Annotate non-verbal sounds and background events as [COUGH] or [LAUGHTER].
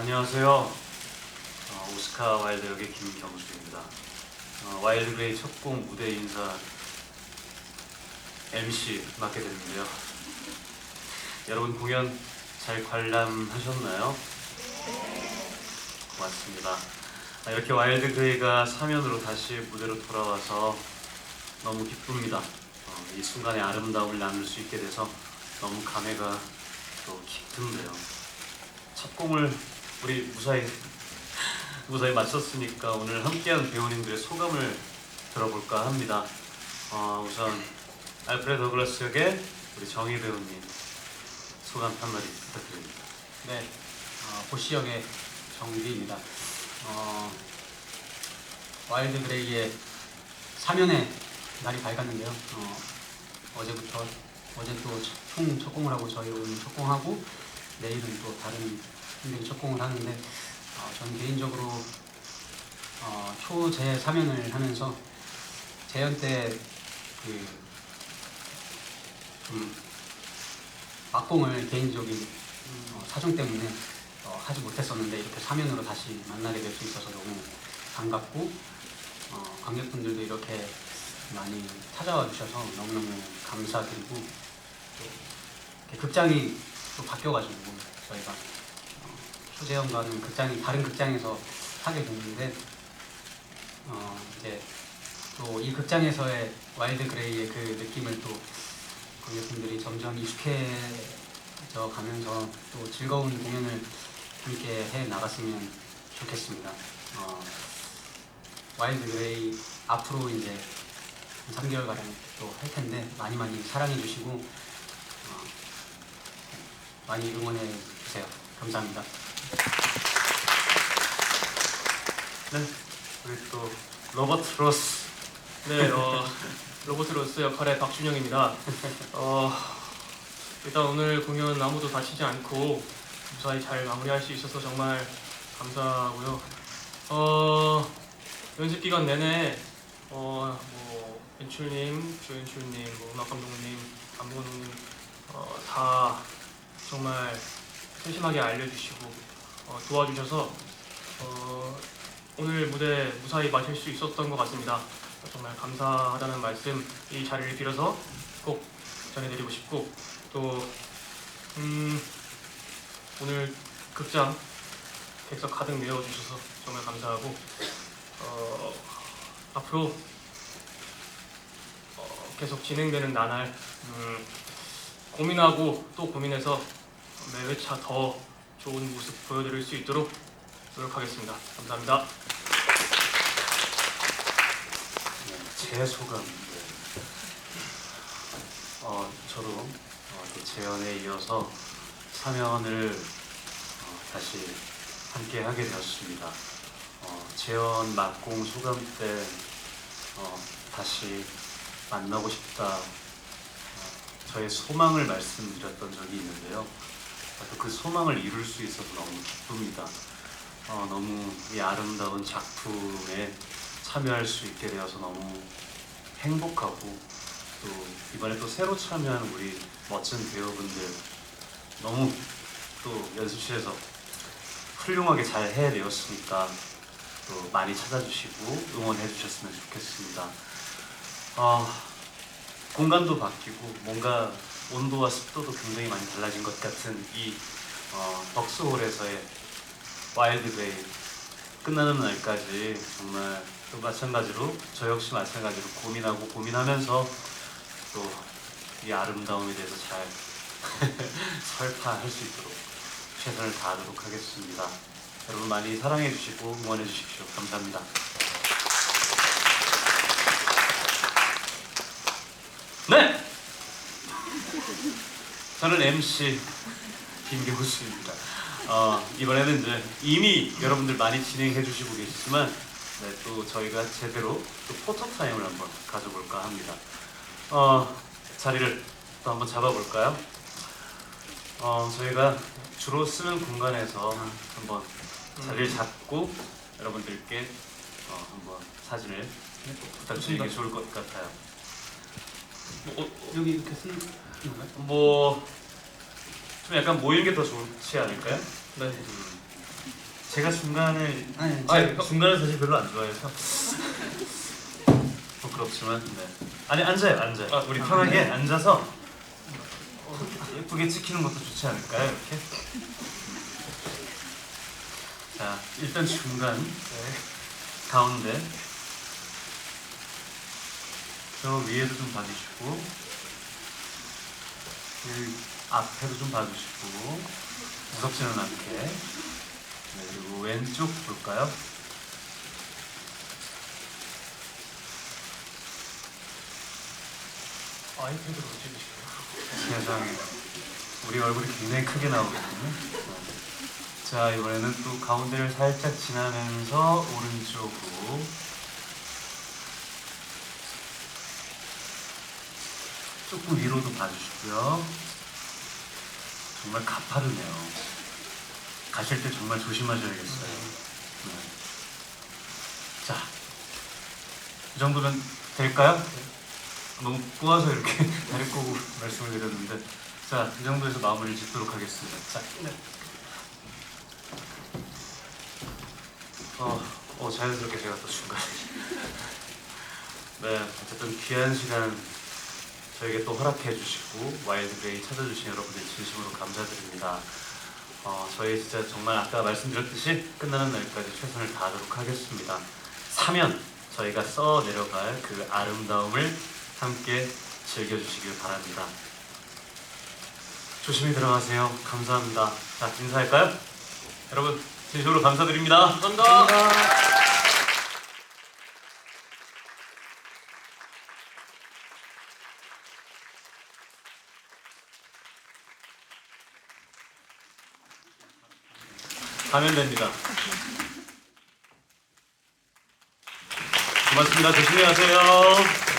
안녕하세요. 어, 오스카 와일드 역의 김경수입니다. 어, 와일드 그레이 첫 곡 무대 인사 MC 맡게 됐는데요. 여러분 공연 잘 관람하셨나요? 고맙습니다. 아, 이렇게 와일드 그레이가 사면으로 다시 무대로 돌아와서 너무 기쁩니다. 어, 이 순간의 아름다움을 나눌 수 있게 돼서 너무 감회가 또 깊은데요. 첫 공을 우리 무사히 무사히 마쳤으니까 오늘 함께한 배우님들의 소감을 들어볼까 합니다. 어, 우선 알프레드 더글라스 역의 우리 정희 배우님 소감 한마디 부탁드립니다. 네, 어, 보시 역의 정기입니다. 어, 와일드 그레이의 사면의 날이 밝았는데요. 어, 어제부터 어제 또 총 첫공을 하고 저희 오늘 첫공하고 내일은 또 다른 분들이 첫공을 하는데 어, 저는 개인적으로 어, 초재 사면을 하면서 재연 때그 좀 막공을 개인적인 어, 사정 때문에 어, 하지 못했었는데 이렇게 사면으로 다시 만나게 될 수 있어서 너무 반갑고 어, 관객분들도 이렇게 많이 찾아와 주셔서 너무너무 감사드리고 또 극장이 또 바뀌어가지고 저희가 어, 초재현과는 극장이 다른 극장에서 하게 됐는데 어, 이제 또 이 극장에서의 와일드 그레이의 그 느낌을 또 관객분들이 점점 익숙해져 가면서 또 즐거운 공연을 함께 해 나갔으면 좋겠습니다. 어, 와일드 그레이 앞으로 이제 3개월 가량 또 할 텐데 많이 많이 사랑해 주시고 어, 많이 응원해 주세요. 감사합니다. 네, 우리 또 로버트 로스 네, 어, 로버트 로스 역할의 박준영입니다. 어, 일단 오늘 공연 아무도 다치지 않고 무사히 잘 마무리할 수 있어서 정말 감사하고요. 어, 연습 기간 내내 어, 뭐 연출님, 조연출님, 뭐 음악 감독님, 안무 감독님 어, 다 정말 세심하게 알려주시고 어, 도와주셔서 어, 오늘 무대 무사히 마칠 수 있었던 것 같습니다. 정말 감사하다는 말씀 이 자리를 빌어서 꼭 전해드리고 싶고 또 음, 오늘 극장 객석 가득 메워주셔서 정말 감사하고 어, 앞으로 어, 계속 진행되는 나날 음, 고민하고 또 고민해서 매 회차 더 좋은 모습 보여드릴 수 있도록 노력하겠습니다. 감사합니다. 네, 제 소감. 네. 어, 저도 어, 또 재연에 이어서 사면을 어, 다시 함께 하게 되었습니다. 어, 재연 막공 소감 때 어, 다시 만나고 싶다. 어, 저의 소망을 말씀드렸던 적이 있는데요. 또그 소망을 이룰 수 있어서 너무 기쁩니다. 어, 너무 이 아름다운 작품에 참여할 수 있게 되어서 너무 행복하고 또 이번에 또 새로 참여한 우리 멋진 배우분들 너무 또 연습실에서 훌륭하게 잘 해내었으니까 또 많이 찾아주시고 응원해 주셨으면 좋겠습니다. 어, 공간도 바뀌고 뭔가 온도와 습도도 굉장히 많이 달라진 것 같은 이 어, 벅스홀에서의 와일드데이 끝나는 날까지 정말 또 마찬가지로 저 역시 마찬가지로 고민하고 고민하면서 또 이 아름다움에 대해서 잘 [LAUGHS] 설파할 수 있도록 최선을 다하도록 하겠습니다. 여러분 많이 사랑해 주시고 응원해 주십시오. 감사합니다. 네! 저는 MC 김경수입니다. 어, 이번에는 이제 이미 여러분들 많이 진행해 주시고 계시지만 네, 또 저희가 제대로 또 포토 타임을 한번 가져볼까 합니다. 어, 자리를 또 한번 잡아볼까요? 어, 저희가 주로 쓰는 공간에서 한번 자리를 잡고 여러분들께 어, 한번 사진을 부탁드리는 게 좋을 것 같아요. 뭐, 어, 여기 이렇게 쓰는 건가요? 뭐, 좀 약간 모이는 게 더 좋지 않을까요? 네. 음, 제가 중간에 아니, 아니, 제가- 중간을 사실 별로 안 좋아해서 부끄럽지만 네. 아니 앉아요 앉아요. 아, 우리 아, 편하게 네. 앉아서 예쁘게 찍히는 것도 좋지 않을까요 이렇게? 자 일단 중간 네. 가운데 저 위에도 좀 봐주시고 이 앞에도 좀 봐주시고 무섭지는 않게 네, 그리고 왼쪽 볼까요? 아이패드로 찍으시고요. 세상에 우리 얼굴이 굉장히 크게 나오거든요 네. 자 이번에는 또 가운데를 살짝 지나면서 오른쪽으로 조금 위로도 봐주시고요 정말 가파르네요 가실 때 정말 조심하셔야겠어요 네. 자, 이 정도면 될까요? 너무 꼬아서 이렇게 [LAUGHS] 다리 꼬고 말씀을 드렸는데 자, 이 정도에서 마무리를 짓도록 하겠습니다. 자, 네. 어, 어 자연스럽게 제가 또 중간에 [LAUGHS] 네, 어쨌든 귀한 시간 저에게 또 허락해 주시고 와일드 그레이 찾아주신 여러분들 진심으로 감사드립니다. 어, 저희 진짜 정말 아까 말씀드렸듯이 끝나는 날까지 최선을 다하도록 하겠습니다. 사면 저희가 써 내려갈 그 아름다움을 함께 즐겨주시길 바랍니다. 조심히 들어가세요. 감사합니다. 자, 인사할까요? 여러분, 진심으로 감사드립니다. 감사합니다. 가면 됩니다. 고맙습니다. 조심히 가세요.